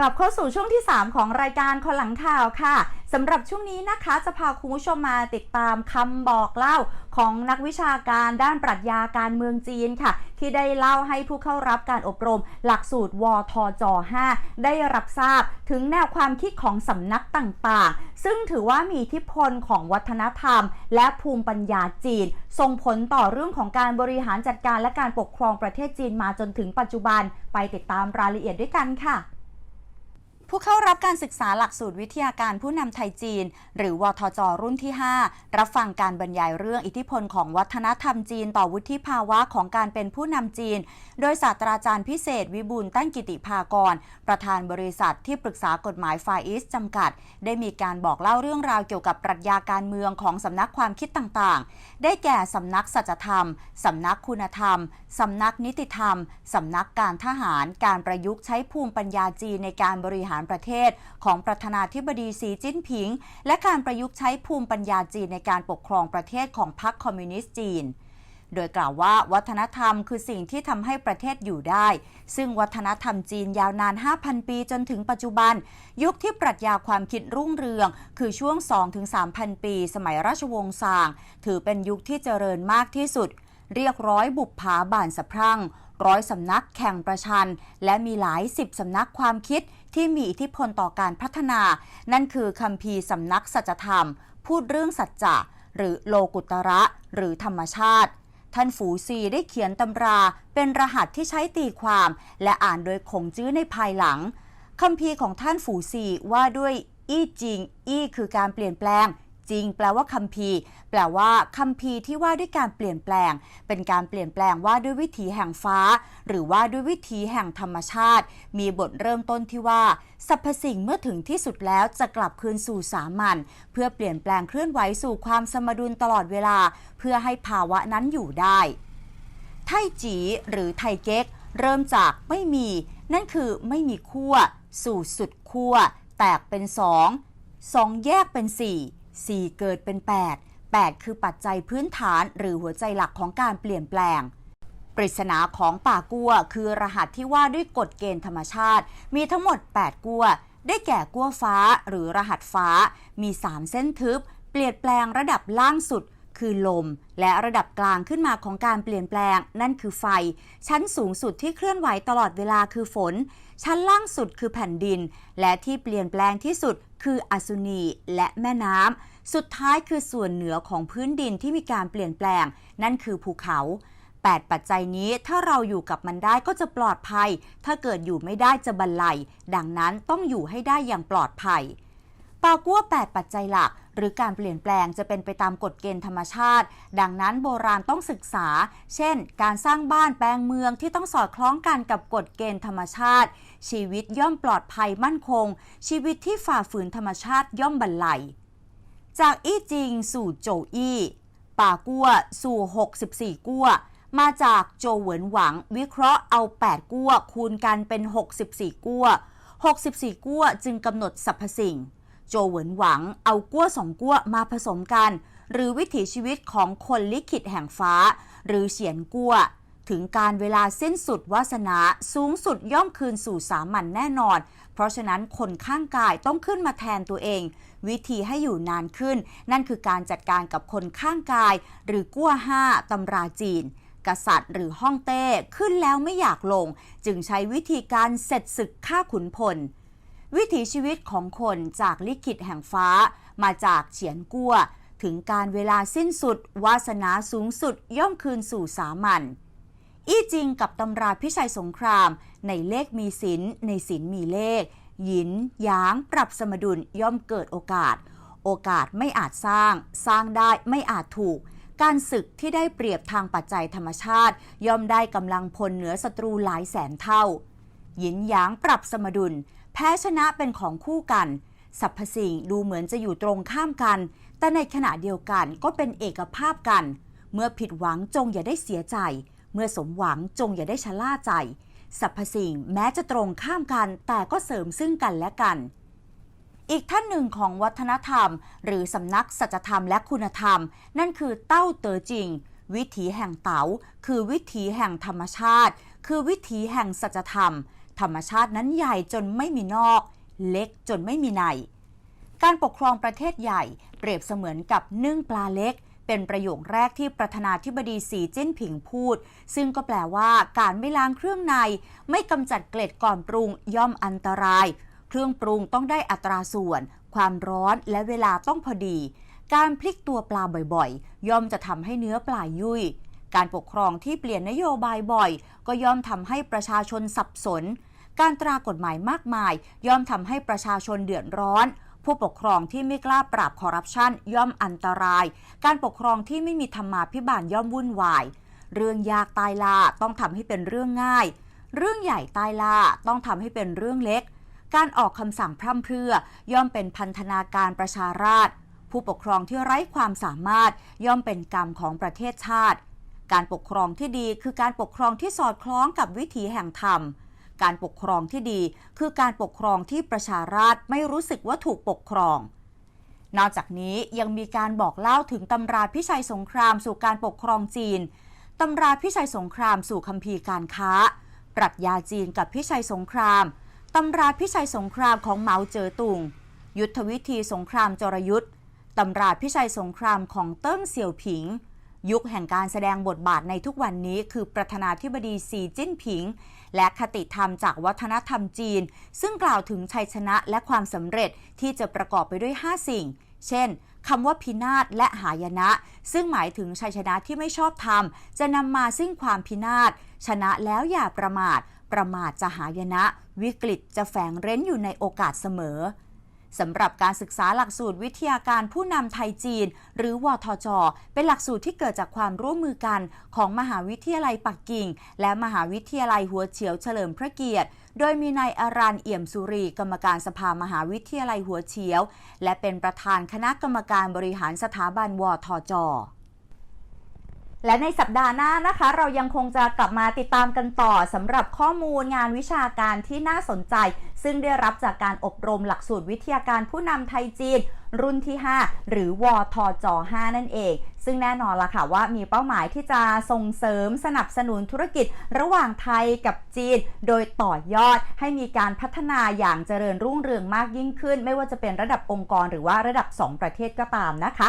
กลับเข้าสู่ช่วงที่ 3 ของรายการคนหลังข่าวค่ะสำหรับช่วงนี้นะคะจะพาคุณผู้ชมมาติดตามคำบอกเล่าของนักวิชาการด้านปรัชญาการเมืองจีนค่ะ ที่ได้เล่าให้ผู้เข้ารับการอบรม หลักสูตรวทจ 5 ได้รับทราบถึงแนวความคิดของสำนักต่างๆ ซึ่งถือว่ามีอิทธิพลของวัฒนธรรม และภูมิปัญญาจีน ส่งผลต่อเรื่องของการบริหารจัดการและการปกครองประเทศจีนมาจนถึงปัจจุบันไปติดตามรายละเอียดด้วยกันค่ะ ผู้เข้ารับการศึกษาหลักสูตรวิทยาการผู้นำไทยจีน หรือวทจ รุ่นที่ 5 รับฟังการบรรยายเรื่องอิทธิพลของวัฒนธรรมจีนต่อวุฒิภาวะของการเป็นผู้นำจีน โดยศาสตราจารย์พิเศษวิบูลตั้งกิติภากร ประธานบริษัทที่ปรึกษากฎหมายฟาอิสจำกัด ได้มีการบอกเล่าเรื่องราวเกี่ยวกับปรัชญาการเมืองของสำนักความคิดต่างๆ ได้แก่สำนักสัจธรรมสำนักคุณธรรมสำนักนิติธรรมสำนักการทหาร การประยุกต์ใช้ภูมิปัญญาจีนในการบริหารประเทศ ของประธานาธิบดีสีจิ้นผิง และการประยุกต์ใช้ภูมิปัญญาจีนในการปกครองประเทศของพรรคคอมมิวนิสต์จีน โดยกล่าวว่าวัฒนธรรมคือสิ่งที่ทำให้ประเทศอยู่ได้ ซึ่งวัฒนธรรมจีนยาวนาน 5,000 ปีจนถึงปัจจุบัน ยุคที่ปรัชญาความคิดรุ่งเรือง คือช่วง 2-3,000 ปี สมัยราชวงศ์ซาง ถือเป็นยุคที่เจริญมากที่สุดเรียกร้อยบุปผาบานสะพรั่ง ร้อยสำนักแข่งประชัน และมีหลายสิบสำนักความคิด ที่มีอิทธิพลต่อการพัฒนา นั่นคือคำพีร์สำนักสัจธรรม พูดเรื่องสัจจะหรือโลกุตระ หรือธรรมชาติ ท่านฝูซีได้เขียนตำราเป็นรหัสที่ใช้ตีความ และอ่านโดยคงจื้อในภายหลังคำพีร์ของท่านฝูซีว่าด้วยอี้จริง อี้คือการเปลี่ยนแปลง จริง แปลว่าคัมภีร์ แปลว่าคัมภีร์ที่ว่าด้วยการเปลี่ยนแปลง เป็นการเปลี่ยนแปลงว่าด้วยวิถีแห่งฟ้า หรือว่าด้วยวิถีแห่งธรรมชาติ มีบทเริ่มต้นที่ว่าสรรพสิ่งเมื่อถึงที่สุดแล้วจะกลับคืนสู่สามัญเพื่อเปลี่ยนแปลงเคลื่อนไหวสู่ความสมดุลตลอดเวลา เพื่อให้ภาวะนั้นอยู่ได้ ไทจีหรือไทเก๊กเริ่มจากไม่มี นั่นคือไม่มีขั้ว สู่สุดขั้ว แตกเป็นสองสองแยกเป็นสี่ สี่เกิดเป็นแปดแปดคือปัจจัยพื้นฐานหรือหัวใจหลักของการเปลี่ยนแปลง ปริศนาของป่ากัวคือรหัสที่ว่าด้วยกฎเกณฑ์ธรรมชาติ มีทั้งหมด 8 กัว ได้แก่กัวฟ้าหรือรหัสฟ้า มี 3 เส้นทึบ เปลี่ยนแปลงระดับล่างสุด คือลม และระดับกลางขึ้นมาของการเปลี่ยนแปลง นั่นคือไฟ ชั้นสูงสุดที่เคลื่อนไหวตลอดเวลาคือฝน ชั้นล่างสุดคือแผ่นดิน และที่เปลี่ยนแปลงที่สุดคืออสุนีและแม่น้ำสุดท้ายคือส่วนเหนือของพื้นดินที่มีการเปลี่ยนแปลง นั่นคือภูเขา 8 ปัจจัยนี้ถ้าเราอยู่กับมันได้ก็จะปลอดภัย ถ้าเกิดอยู่ไม่ได้จะบันไลดังนั้นต้องอยู่ให้ได้อย่างปลอดภัย ปากัว8 ปัจจัยหลัก หรือการเปลี่ยนแปลงจะเป็นไปตามกฎเกณฑ์ธรรมชาติ ดังนั้นโบราณต้องศึกษา เช่น การสร้างบ้านแปลงเมืองที่ต้องสอดคล้องกันกับกฎเกณฑ์ธรรมชาติ ชีวิตย่อมปลอดภัยมั่นคง ชีวิตที่ฝ่าฝืนธรรมชาติย่อมบันไลจากอี้จิงสู่โจอี้ป่ากัวสู่ 64 กัวมาจากโจเหวินหวัง วิเคราะห์เอา 8 กัวคูณกันเป็น 64 กัว64 กัวจึงกำหนดสรรพสิ่ง โจเหวินหวังเอากัวสองกัวมาผสมกัน หรือวิถีชีวิตของคนลิขิตแห่งฟ้า หรือเฉียนกัวถึงการเวลาสิ้นสุดวาสนาสูงสุดย่อมคืนสู่สามัญแน่นอน เพราะฉะนั้นคนข้างกายต้องขึ้นมาแทนตัวเอง วิธีให้อยู่นานขึ้น นั่นคือการจัดการกับคนข้างกาย หรือกั้วห้าตำราจีนกษัตริย์หรือฮ่องเต้ขึ้นแล้วไม่อยากลง จึงใช้วิธีการเสร็จศึกฆ่าขุนพล วิถีชีวิตของคนจากลิขิตแห่งฟ้า มาจากเฉียนกั้ว ถึงการเวลาสิ้นสุด วาสนาสูงสุดย่อมคืนสู่สามัญอี้จริงกับตำราพิชัยสงคราม ในเลขมีศิลในศิลมีเลข หยินหยางปรับสมดุลย่อมเกิดโอกาส โอกาสไม่อาจสร้าง สร้างได้ไม่อาจถูก การศึกที่ได้เปรียบทางปัจจัยธรรมชาติ ย่อมได้กำลังพลเหนือศัตรูหลายแสนเท่า หยินหยางปรับสมดุล พ้ชนะเป็นของคู่กันสรรพสิ่งดูเหมือนจะอยู่ตรงข้ามกัน แต่ในขณะเดียวกันก็เป็นเอกภาพกัน เมื่อผิดหวังจงอย่าได้เสียใจ เมื่อสมหวังจงอย่าได้ชะล่าใจสรรพสิ่งแม้จะตรงข้ามกัน แต่ก็เสริมซึ่งกันและกัน อีกท่านหนึ่งของวัฒนธรรม หรือสำนักสัจธรรมและคุณธรรม นั่นคือเต้าเตอจริง วิถีแห่งเต๋าคือวิถีแห่งธรรมชาติ คือวิถีแห่งสัจธรรม ธรรมชาตินั้นใหญ่จนไม่มีนอก เล็กจนไม่มีใน การปกครองประเทศใหญ่เปรียบเสมือนกับนึ่งปลาเล็ก เป็นประโยคแรกที่ประธานาธิบดีสีจิ้นผิงพูด ซึ่งก็แปลว่าการไม่ล้างเครื่องใน ไม่กำจัดเกล็ดก่อนปรุงย่อมอันตราย เครื่องปรุงต้องได้อัตราส่วน ความร้อนและเวลาต้องพอดี การพลิกตัวปลาบ่อยๆ ย่อมจะทำให้เนื้อปลายุ่ยการปกครองที่เปลี่ยนนโยบายบ่อย ก็ย่อมทำให้ประชาชนสับสน การตรากฎหมายมากมาย ย่อมทำให้ประชาชนเดือดร้อนผู้ปกครองที่ไม่กล้าปราบคอร์รัปชันย่อมอันตราย การปกครองที่ไม่มีธรรมาภิบาลย่อมวุ่นวาย เรื่องยากตายลาต้องทำให้เป็นเรื่องง่าย เรื่องใหญ่ตายลาต้องทำให้เป็นเรื่องเล็ก การออกคำสั่งพร่ำเพรื่อย่อมเป็นพันธนาการประชาราษผู้ปกครองที่ไร้ความสามารถย่อมเป็นกรรมของประเทศชาติ การปกครองที่ดีคือการปกครองที่สอดคล้องกับวิถีแห่งธรรม การปกครองที่ดี คือการปกครองที่ประชาราษฎรไม่รู้สึกว่าถูกปกครอง นอกจากนี้ยังมีการบอกเล่าถึงตำราพิชัยสงครามสู่การปกครองจีนตำราพิชัยสงครามสู่คัมภีร์การค้า ปรัชญาจีนกับพิชัยสงครามตำราพิชัยสงครามของเหมาเจ๋อตุง ยุทธวิธีสงครามจรยุทธ์ตำราพิชัยสงครามของเติ้งเสี่ยวผิง ยุคแห่งการแสดงบทบาทในทุกวันนี้คือประธานาธิบดีสีจิ้นผิง และคติธรรมจากวัฒนธรรมจีน ซึ่งกล่าวถึงชัยชนะและความสำเร็จที่จะประกอบไปด้วย 5 สิ่ง เช่นคำว่าพินาศและหายนะ ซึ่งหมายถึงชัยชนะที่ไม่ชอบธรรม จะนำมาซึ่งความพินาศชนะแล้วอย่าประมาท ประมาทจะหายนะ วิกฤตจะแฝงเร้นอยู่ในโอกาสเสมอ สำหรับการศึกษาหลักสูตรวิทยาการผู้นำไทยจีน หรือวทจ เป็นหลักสูตรที่เกิดจากความร่วมมือกันของมหาวิทยาลัยปักกิ่ง และมหาวิทยาลัยหัวเฉียวเฉลิมพระเกียรติ โดยมีนายอารันเอี่ยมสุรี กรรมการสภามหาวิทยาลัยหัวเฉียว และเป็นประธานคณะกรรมการบริหารสถาบันวทจ และในสัปดาห์หน้านะคะ เรายังคงจะกลับมาติดตามกันต่อสำหรับข้อมูลงานวิชาการที่น่าสนใจ ซึ่งได้รับจากการอบรมหลักสูตรวิทยาการผู้นำไทยจีน รุ่นที่ 5 หรือวทจ5นั่นเอง ซึ่งแน่นอนละค่ะว่ามีเป้าหมายที่จะส่งเสริมสนับสนุนธุรกิจระหว่างไทยกับจีน โดยต่อยอดให้มีการพัฒนาอย่างเจริญรุ่งเรืองมากยิ่งขึ้น ไม่ว่าจะเป็นระดับองค์กรหรือว่าระดับ 2 ประเทศก็ตามนะคะ